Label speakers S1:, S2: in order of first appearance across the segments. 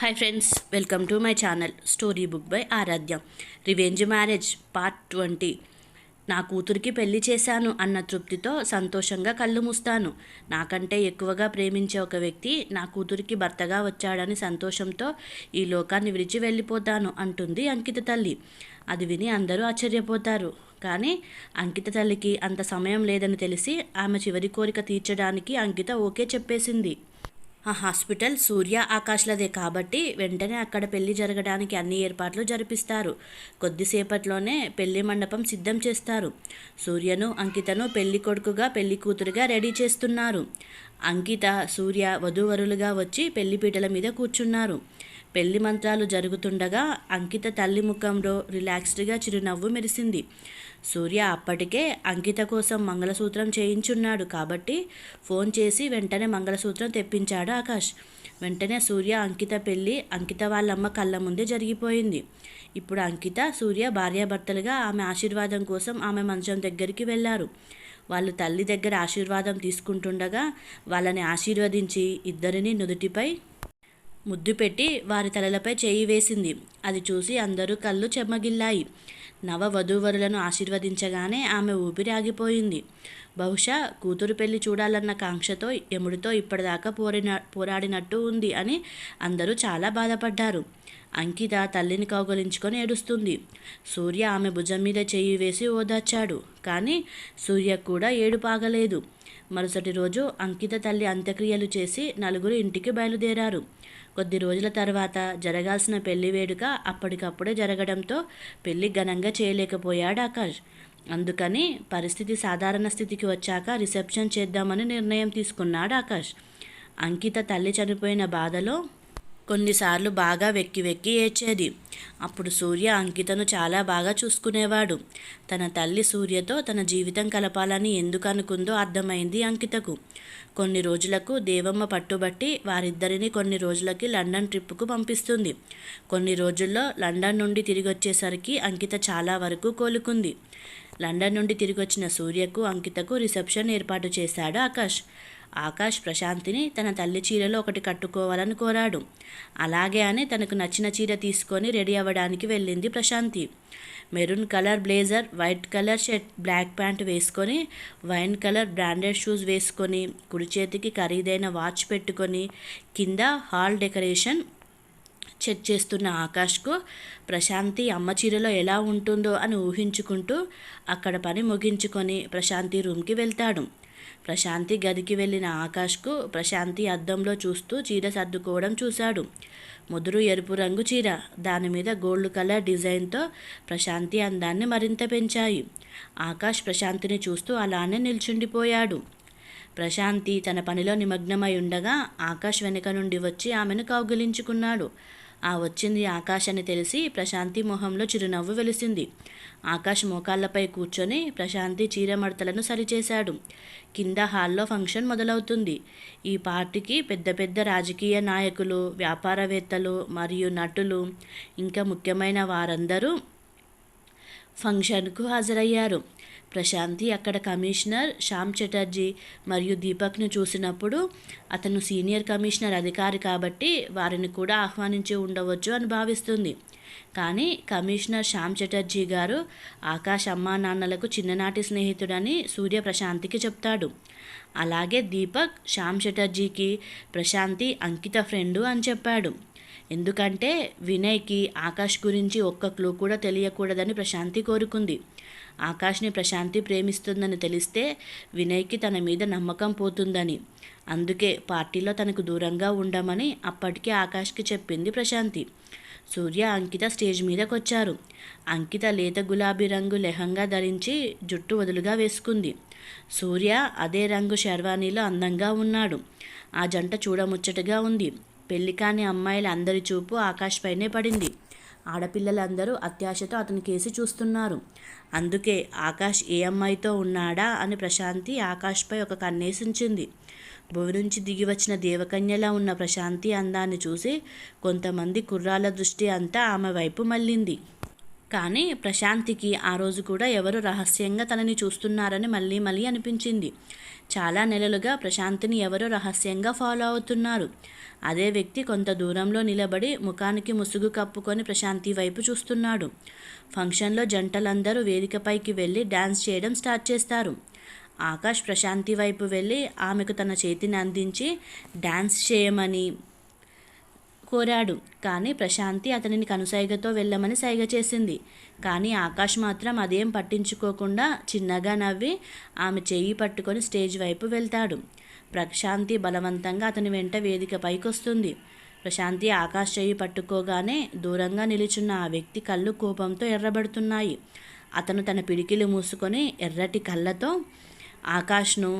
S1: Hi friends welcome to my channel story book by Aradhya revenge marriage part twenty నా కూతురికి పెళ్ళి చేశాను అన్న తృప్తితో సంతోషంగా కళ్ళు మూస్తాను. నాకంటే ఎక్కువగా ప్రేమించే ఒక వ్యక్తి నా కూతురికి భర్తగా వచ్చాడని సంతోషంతో ఈ లోకాన్ని విడిచి వెళ్ళిపోతాను అంటుంది అంకిత తల్లి. అది విని అందరూ ఆశ్చర్యపోతారు. కానీ అంకిత తల్లికి అంత సమయం లేదని తెలిసి ఆమె చివరి కోరిక తీర్చడానికి అంకిత ఓకే చెప్పేసింది. ఆ హాస్పిటల్ సూర్య ఆకాశ్లదే కాబట్టి వెంటనే అక్కడ పెళ్ళి జరగడానికి అన్ని ఏర్పాట్లు జరిపిస్తారు. కొద్దిసేపట్లోనే పెళ్ళి మండపం సిద్ధం చేస్తారు. సూర్యను అంకితను పెళ్ళి కొడుకుగా పెళ్ళి కూతురుగా రెడీ చేస్తున్నారు. అంకిత సూర్య వధూవరులుగా వచ్చి పెళ్ళిపీటల మీద కూర్చున్నారు. పెళ్ళి మంత్రాలు జరుగుతుండగా అంకిత తల్లి ముఖంలో రిలాక్స్డ్గా చిరునవ్వు మెరిసింది. సూర్య అప్పటికే అంకిత కోసం మంగళసూత్రం చేయించున్నాడు కాబట్టి ఫోన్ చేసి వెంటనే మంగళసూత్రం తెప్పించాడు ఆకాష్. వెంటనే సూర్య అంకిత పెళ్ళి అంకిత వాళ్ళమ్మ కళ్ళ ముందే జరిగిపోయింది. ఇప్పుడు అంకిత సూర్య భార్యాభర్తలుగా ఆమె ఆశీర్వాదం కోసం ఆమె మంచం దగ్గరికి వెళ్ళారు వాళ్ళు తల్లి దగ్గర ఆశీర్వాదం తీసుకుంటుండగా వాళ్ళని ఆశీర్వదించి ఇద్దరిని నుదుటిపై ముద్దు పెట్టి వారి తలలపై చేయి వేసింది. అది చూసి అందరూ కళ్ళు చెమ్మగిల్లాయి నవ వధూవరులను ఆశీర్వదించగానే ఆమె ఊపిరి ఆగిపోయింది బహుశా కూతురు పెళ్ళి చూడాలన్న కాంక్షతో యముడితో ఇప్పటిదాకా పోరిన పోరాడినట్టు ఉంది అని అందరూ చాలా బాధపడ్డారు. అంకిత తల్లిని కౌగలించుకొని ఏడుస్తుంది. సూర్య ఆమె భుజం మీద చేయి వేసి ఓదార్చాడు. కానీ సూర్య కూడా ఏడుపాగలేదు. మరుసటి రోజు అంకిత తల్లి అంత్యక్రియలు చేసి నలుగురు ఇంటికి బయలుదేరారు. కొద్ది రోజుల తర్వాత జరగాల్సిన పెళ్ళి వేడుక అప్పటికప్పుడే జరగడంతో పెళ్ళి ఘనంగా చేయలేకపోయాడు ఆకాష్. అందుకని పరిస్థితి సాధారణ స్థితికి వచ్చాక రిసెప్షన్ చేద్దామని నిర్ణయం తీసుకున్నాడు ఆకాష్. అంకిత తల్లి చనిపోయిన బాధలో కొన్నిసార్లు బాగా వెక్కి వెక్కి ఏడ్చేది. అప్పుడు సూర్య అంకితను చాలా బాగా చూసుకునేవాడు. తన తల్లి సూర్యతో తన జీవితం కలపాలని ఎందుకు అనుకుందో అర్థమైంది అంకితకు. కొన్ని రోజులకు దేవమ్మ పట్టుబట్టి వారిద్దరిని కొన్ని రోజులకి లండన్ ట్రిప్కు పంపిస్తుంది. కొన్ని రోజుల్లో లండన్ నుండి తిరిగి వచ్చేసరికి అంకిత చాలా వరకు కోలుకుంది. లండన్ నుండి తిరిగి వచ్చిన సూర్యకు అంకితకు రిసెప్షన్ ఏర్పాటు చేశాడు ఆకాష్. ఆకాష్ ప్రశాంతిని తన తల్లి చీరలో ఒకటి కట్టుకోవాలని కోరాడు. అలాగే అని తనకు నచ్చిన చీర తీసుకొని రెడీ అవ్వడానికి వెళ్ళింది Prashanti. Maroon colour blazer white colour shirt black pant వేసుకొని వైన్ కలర్ బ్రాండెడ్ షూస్ వేసుకొని కుడి చేతికి ఖరీదైన వాచ్ పెట్టుకొని కింద హాల్ డెకరేషన్ చెక్ చేస్తున్న ఆకాష్కు ప్రశాంతి అమ్మ చీరలో ఎలా ఉంటుందో అని ఊహించుకుంటూ అక్కడ పని ముగించుకొని ప్రశాంతి రూమ్కి వెళ్తాడు. ప్రశాంతి గదికి వెళ్ళిన ఆకాష్కు ప్రశాంతి అద్దంలో చూస్తూ చీర సర్దుకోవడం చూశాడు. ముదురు ఎరుపు రంగు చీర దాని మీద గోల్డ్ కలర్ డిజైన్తో ప్రశాంతి అందాన్ని మరింత పెంచాయి. ఆకాష్ ప్రశాంతిని చూస్తూ అలానే నిల్చుండిపోయాడు. ప్రశాంతి తన పనిలో నిమగ్నమై ఉండగా ఆకాష్ వెనుక నుండి వచ్చి ఆమెను కౌగిలించుకున్నాడు. ఆ వచ్చింది ఆకాష్ అని తెలిసి ప్రశాంతి మొహంలో చిరునవ్వు వెలిసింది. ఆకాష్ మోకాళ్ళపై కూర్చొని ప్రశాంతి చీరమడతలను సరిచేశాడు. కింద హాల్లో ఫంక్షన్ మొదలవుతుంది. ఈ పార్టీకి పెద్ద పెద్ద రాజకీయ నాయకులు వ్యాపారవేత్తలు మరియు నటులు ఇంకా ముఖ్యమైన వారందరూ ఫంక్షన్కు హాజరయ్యారు. ప్రశాంతి అక్కడ కమిషనర్ శ్యామ్ చటర్జీ మరియు దీపక్ను చూసినప్పుడు అతను సీనియర్ కమిషనర్ అధికారి కాబట్టి వారిని కూడా ఆహ్వానించి ఉండవచ్చు అని భావిస్తుంది. కానీ కమిషనర్ శ్యామ్ చటర్జీ గారు ఆకాష్ అమ్మా నాన్నలకు చిన్ననాటి స్నేహితుడని సూర్య ప్రశాంతికి చెప్తాడు. అలాగే దీపక్ శ్యామ్ చటర్జీకి ప్రశాంతి అంకిత ఫ్రెండు అని చెప్పాడు. ఎందుకంటే వినయ్కి ఆకాష్ గురించి ఒక్క క్లూ కూడా తెలియకూడదని ప్రశాంతి కోరుకుంది. ఆకాష్ని ప్రశాంతి ప్రేమిస్తుందని తెలిస్తే వినయ్కి తన మీద నమ్మకం పోతుందని. అందుకే పార్టీలో తనకు దూరంగా ఉండమని అప్పటికే ఆకాష్కి చెప్పింది ప్రశాంతి. సూర్య అంకిత స్టేజ్ మీదకి వచ్చారు అంకిత లేత గులాబీ రంగు లెహంగా ధరించి జుట్టు వదులుగా వేసుకుంది. సూర్య అదే రంగు శర్వానీలో అందంగా ఉన్నాడు. ఆ జంట చూడముచ్చటగా ఉంది. పెళ్ళి కాని అమ్మాయిల అందరి చూపు ఆకాష్ పైనే పడింది. ఆడపిల్లలందరూ అత్యాశతో అతని కేసి చూస్తున్నారు. అందుకే ఆకాష్ ఏ అమ్మాయితో ఉన్నాడా అని ప్రశాంతి ఆకాష్పై ఒక కన్నేసించింది. భువి నుంచి దిగి వచ్చిన దేవకన్యలా ఉన్న ప్రశాంతి అందాన్ని చూసి కొంతమంది కుర్రాల దృష్టి అంతా ఆమె వైపు మళ్ళింది. కానీ ప్రశాంతికి ఆ రోజు కూడా ఎవరు రహస్యంగా తనని చూస్తున్నారని మళ్ళీ మళ్ళీ అనిపించింది. చాలా నెలలుగా ప్రశాంతిని ఎవరో రహస్యంగా ఫాలో అవుతున్నారు. అదే వ్యక్తి కొంత దూరంలో నిలబడి ముఖానికి ముసుగు కప్పుకొని ప్రశాంతి వైపు చూస్తున్నాడు. ఫంక్షన్లో జంటలందరూ వేదికపైకి వెళ్ళి డ్యాన్స్ చేయడం స్టార్ట్ చేస్తారు. ఆకాష్ ప్రశాంతి వైపు వెళ్ళి ఆమెకు తన చేతిని అందించి డ్యాన్స్ చేయమని కోరాడు. కానీ ప్రశాంతి అతనిని కనుసైగతో వెళ్ళమని సైగ చేసింది. కానీ ఆకాష్ మాత్రం అదేం పట్టించుకోకుండా చిన్నగా నవ్వి ఆమె చెయ్యి పట్టుకొని స్టేజ్ వైపు వెళ్తాడు. ప్రశాంతి బలవంతంగా అతని వెంట వేదిక పైకొస్తుంది. ప్రశాంతి ఆకాష్ చెయ్యి పట్టుకోగానే దూరంగా నిలుచున్న ఆ వ్యక్తి కళ్ళు కోపంతో ఎర్రబడుతున్నాయి. అతను తన పిడికిలు మూసుకొని ఎర్రటి కళ్ళతో ఆకాష్ను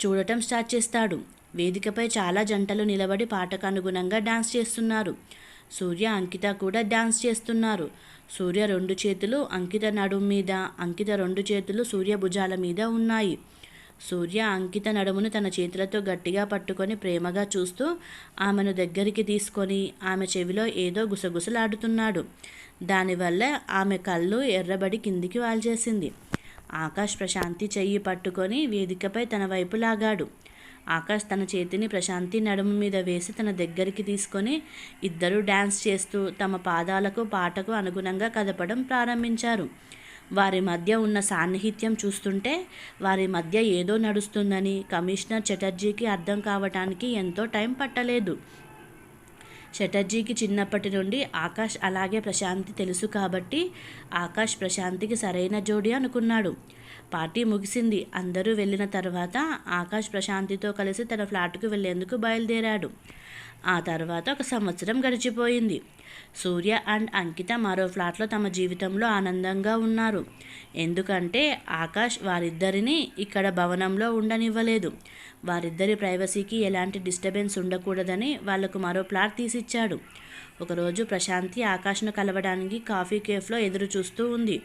S1: చూడటం స్టార్ట్ చేస్తాడు. వేదికపై చాలా జంటలు నిలబడి పాటకు అనుగుణంగా డాన్స్ చేస్తున్నారు. సూర్య అంకిత కూడా డాన్స్ చేస్తున్నారు. సూర్య రెండు చేతులు అంకిత నడుము మీద అంకిత రెండు చేతులు సూర్య భుజాల మీద ఉన్నాయి. సూర్య అంకిత నడుమును తన చేతులతో గట్టిగా పట్టుకొని ప్రేమగా చూస్తూ ఆమెను దగ్గరికి తీసుకొని ఆమె చెవిలో ఏదో గుసగుసలాడుతున్నాడు. దానివల్ల ఆమె కళ్ళు ఎర్రబడి కిందికి వాల్చేసింది. ఆకాష్ ప్రశాంతి చెయ్యి పట్టుకొని వేదికపై తన వైపు లాగాడు. ఆకాష్ తన చేతిని ప్రశాంతి నడుము మీద వేసి తన దగ్గరికి తీసుకొని ఇద్దరు డ్యాన్స్ చేస్తూ తమ పాదాలకు పాటకు అనుగుణంగా కదపడం ప్రారంభించారు. వారి మధ్య ఉన్న సాన్నిహిత్యం చూస్తుంటే వారి మధ్య ఏదో నడుస్తుందని కమిషనర్ చటర్జీకి అర్థం కావటానికి ఎంతో టైం పట్టలేదు. చటర్జీకి చిన్నప్పటి నుండి ఆకాష్ అలాగే ప్రశాంతి తెలుసు కాబట్టి ఆకాష్ ప్రశాంతికి సరైన జోడి అనుకున్నాడు. పార్టీ ముగిసింది. అందరూ వెళ్ళిన తర్వాత ఆకాష్ ప్రశాంతితో కలిసి తన ఫ్లాట్కు వెళ్ళేందుకు బయలుదేరాడు. ఆ తర్వాత ఒక సంవత్సరం గడిచిపోయింది. సూర్య అండ్ అంకిత మరో ఫ్లాట్లో తమ జీవితంలో ఆనందంగా ఉన్నారు. ఎందుకంటే ఆకాష్ వారిద్దరిని ఇక్కడ భవనంలో ఉండనివ్వలేదు. వారిద్దరి ప్రైవసీకి ఎలాంటి డిస్టర్బెన్స్ ఉండకూడదని వాళ్ళకు మరో ఫ్లాట్ తీసిచ్చాడు. ఒకరోజు ప్రశాంతి ఆకాష్ను కలవడానికి కాఫీ కేఫ్లో ఎదురు చూస్తూ ఉంది.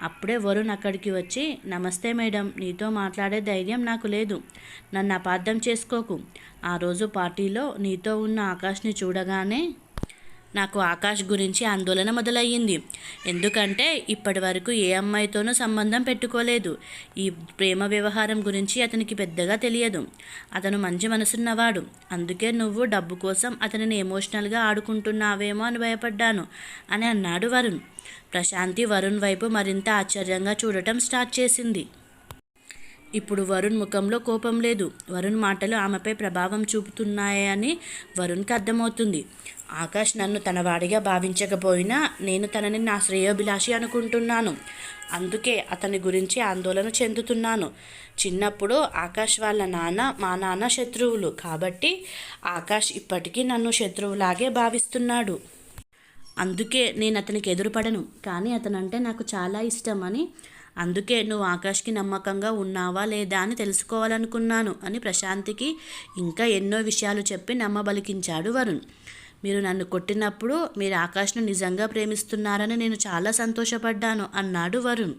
S1: అప్పుడే వరుణ్ అక్కడికి వచ్చి నమస్తే మేడం నీతో మాట్లాడే ధైర్యం నాకు లేదు. నన్ను అపార్థం చేసుకోకు. ఆ రోజు పార్టీలో నీతో ఉన్న ఆకాష్ని చూడగానే నాకు ఆకాష్ గురించి ఆందోళన మొదలయ్యింది. ఎందుకంటే ఇప్పటి వరకు ఏ అమ్మాయితోనూ సంబంధం పెట్టుకోలేదు. ఈ ప్రేమ వ్యవహారం గురించి అతనికి పెద్దగా తెలియదు. అతను మంచి మనసున్నవాడు. అందుకే నువ్వు డబ్బు కోసం అతనిని ఎమోషనల్గా ఆడుకుంటున్నావేమో అని భయపడ్డాను అని అన్నాడు వరుణ్. ప్రశాంతి వరుణ్ వైపు మరింత ఆశ్చర్యంగా చూడటం స్టార్ట్ చేసింది. ఇప్పుడు వరుణ్ ముఖంలో కోపం లేదు. వరుణ్ మాటలు ఆమెపై ప్రభావం చూపుతున్నాయని వరుణ్కి అర్థమవుతుంది. ఆకాష్ నన్ను తన వాడిగా భావించకపోయినా నేను తనని నా శ్రేయోభిలాషి అనుకుంటున్నాను. అందుకే అతని గురించి ఆందోళన చెందుతున్నాను. చిన్నప్పుడు ఆకాష్ వాళ్ళ నాన్న మా నాన్న శత్రువులు. కాబట్టి ఆకాష్ ఇప్పటికీ నన్ను శత్రువులాగే భావిస్తున్నాడు. అందుకే నేను అతనికి ఎదురుపడను. కానీ అతనంటే నాకు చాలా ఇష్టం అని అందుకే నువ్వు ఆకాష్కి నమ్మకంగా ఉన్నావా లేదా అని తెలుసుకోవాలనుకున్నాను అని ప్రశాంతికి ఇంకా ఎన్నో విషయాలు చెప్పి నమ్మబలికించాడు వరుణ్. మీరు నన్ను కొట్టినప్పుడు మీరు ఆకాష్ను నిజంగా ప్రేమిస్తున్నారని నేను చాలా సంతోషపడ్డాను అన్నాడు వరుణ్.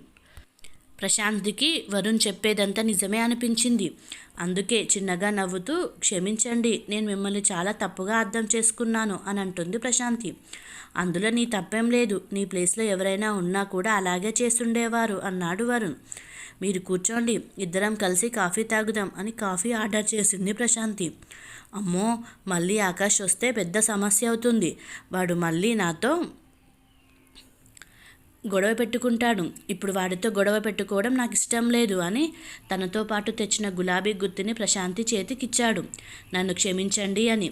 S1: ప్రశాంత్కి వరుణ్ చెప్పేదంతా నిజమే అనిపించింది. అందుకే చిన్నగా నవ్వుతూ క్షమించండి నేను మిమ్మల్ని చాలా తప్పుగా అర్థం చేసుకున్నాను అని అంటుంది ప్రశాంతి అందులో నీ తప్పేం లేదు నీ ప్లేస్లో ఎవరైనా ఉన్నా కూడా అలాగే చేస్తుండేవారు అన్నాడు వరుణ్. మీరు కూర్చోండి ఇద్దరం కలిసి కాఫీ తాగుదాం అని కాఫీ ఆర్డర్ చేసింది ప్రశాంతి అమ్మో మళ్ళీ ఆకాష్ వస్తే పెద్ద సమస్య అవుతుంది. వాడు మళ్ళీ నాతో గొడవ పెట్టుకుంటాడు. ఇప్పుడు వాడితో గొడవ పెట్టుకోవడం నాకు ఇష్టం లేదు అని తనతో పాటు తెచ్చిన గులాబీ గుత్తిని ప్రశాంతి చేతికిచ్చాడు. నన్ను క్షమించండి అని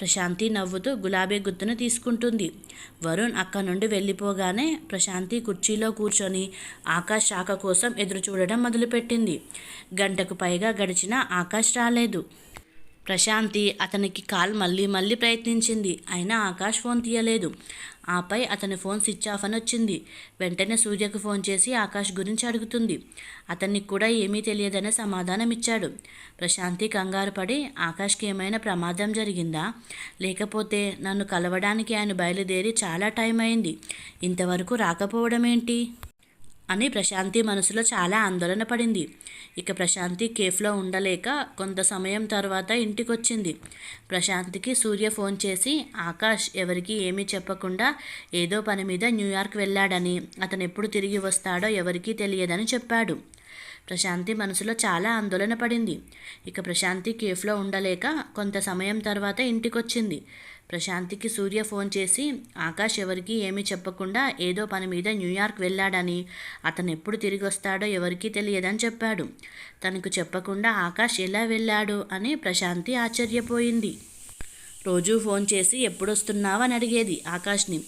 S1: ప్రశాంతి నవ్వుతూ గులాబీ గుత్తును తీసుకుంటుంది. వరుణ్ అక్కడి నుండి వెళ్ళిపోగానే ప్రశాంతి కుర్చీలో కూర్చొని ఆకాష్ శాఖ కోసం ఎదురు చూడడం మొదలుపెట్టింది. గంటకు పైగా గడిచినా ఆకాష్ రాలేదు. ప్రశాంతి అతనికి కాల్ మళ్ళీ మళ్ళీ ప్రయత్నించింది. అయినా ఆకాష్ ఫోన్ తీయలేదు. ఆపై అతని ఫోన్ స్విచ్ ఆఫ్ అని వచ్చింది. వెంటనే సూర్యకు ఫోన్ చేసి ఆకాష్ గురించి అడుగుతుంది. అతనికి కూడా ఏమీ తెలియదనే సమాధానం ఇచ్చాడు ప్రశాంతి కంగారు పడి ఆకాష్కి ఏమైనా ప్రమాదం జరిగిందా? లేకపోతే నన్ను కలవడానికి ఆయన బయలుదేరి చాలా టైం అయింది. ఇంతవరకు రాకపోవడం ఏంటి అని ప్రశాంతి మనసులో చాలా ఆందోళన పడింది. ఇక ప్రశాంతి కేఫ్లో ఉండలేక కొంత సమయం తర్వాత ఇంటికొచ్చింది. ప్రశాంతికి సూర్య ఫోన్ చేసి ఆకాష్ ఎవరికి ఏమీ చెప్పకుండా ఏదో పని మీద న్యూయార్క్ వెళ్ళాడని అతను ఎప్పుడు తిరిగి వస్తాడో ఎవరికీ తెలియదని చెప్పాడు. ప్రశాంతి మనసులో చాలా ఆందోళన పడింది. ఇక ప్రశాంతి కేఫ్లో ఉండలేక కొంత సమయం తర్వాత ఇంటికొచ్చింది. ప్రశాంతికి సూర్య ఫోన్ చేసి ఆకాష్ ఎవరికి ఏమీ చెప్పకుండా ఏదో పని మీద న్యూయార్క్ వెళ్ళాడని అతను ఎప్పుడు తిరిగి వస్తాడో ఎవరికీ తెలియదని చెప్పాడు. తనకు చెప్పకుండా ఆకాష్ ఎలా వెళ్ళాడు? అని ప్రశాంతి ఆశ్చర్యపోయింది. రోజు ఫోన్ చేసి ఎప్పుడొస్తున్నావు? అని అడిగేది ఆకాష్ని.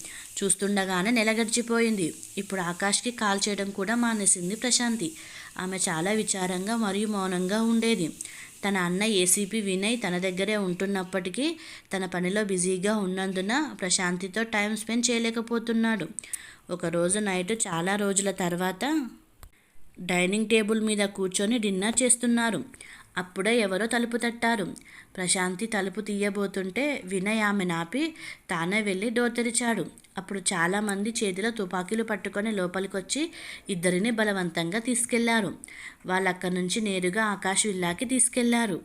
S1: చూస్తుండగానే నెల గడిచిపోయింది. ఇప్పుడు ఆకాష్కి కాల్ చేయడం కూడా మానేసింది ప్రశాంతి. ఆమె చాలా విచారంగా మరియు మౌనంగా ఉండేది. తన అన్న ఏసీపీ వినయ్ తన దగ్గరే ఉంటున్నప్పటికీ తన పనిలో బిజీగా ఉన్నందున ప్రశాంతితో టైం స్పెండ్ చేయలేకపోతున్నాడు. ఒకరోజు నైట్ చాలా రోజుల తర్వాత డైనింగ్ టేబుల్ మీద కూర్చొని డిన్నర్ చేస్తున్నారు. అప్పుడే ఎవరో తలుపు తట్టారు. ప్రశాంతి తలుపు తీయబోతుంటే వినయ్ ఆమె నాపి తానే వెళ్ళి డోర్ తెరిచాడు. అప్పుడు చాలామంది చేతిలో తుపాకీలు పట్టుకొని లోపలికొచ్చి ఇద్దరిని బలవంతంగా తీసుకెళ్ళారు. వాళ్ళు అక్కడి నుంచి నేరుగా ఆకాశ్ విల్లాకి తీసుకెళ్ళారు.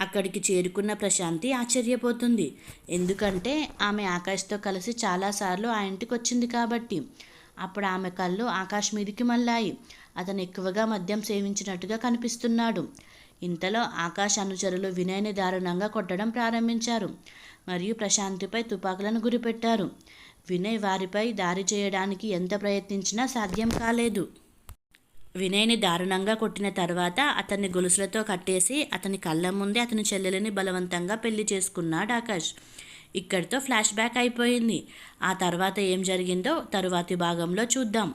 S1: అక్కడికి చేరుకున్న ప్రశాంతి ఆశ్చర్యపోతుంది. ఎందుకంటే ఆమె ఆకాష్తో కలిసి చాలాసార్లు ఆ ఇంటికి వచ్చింది కాబట్టి. అప్పుడు ఆమె కళ్ళు ఆకాశ్ మీదికి మళ్ళాయి. అతను ఎక్కువగా మద్యం సేవించినట్టుగా కనిపిస్తున్నాడు. ఇంతలో ఆకాశ అనుచరులు వినయ్ని దారుణంగా కొట్టడం ప్రారంభించారు. మరియు ప్రశాంతిపై తుపాకులను గురిపెట్టారు. వినయ్ వారిపై దారి చేయడానికి ఎంత ప్రయత్నించినా సాధ్యం కాలేదు. వినయ్ని దారుణంగా కొట్టిన తర్వాత అతన్ని గొలుసులతో కట్టేసి అతని కళ్ళ ముందే అతని చెల్లెలని బలవంతంగా పెళ్ళి చేసుకున్నాడు ఆకాష్. ఇక్కడితో ఫ్లాష్ బ్యాక్ అయిపోయింది. ఆ తర్వాత ఏం జరిగిందో తరువాతి భాగంలో చూద్దాం.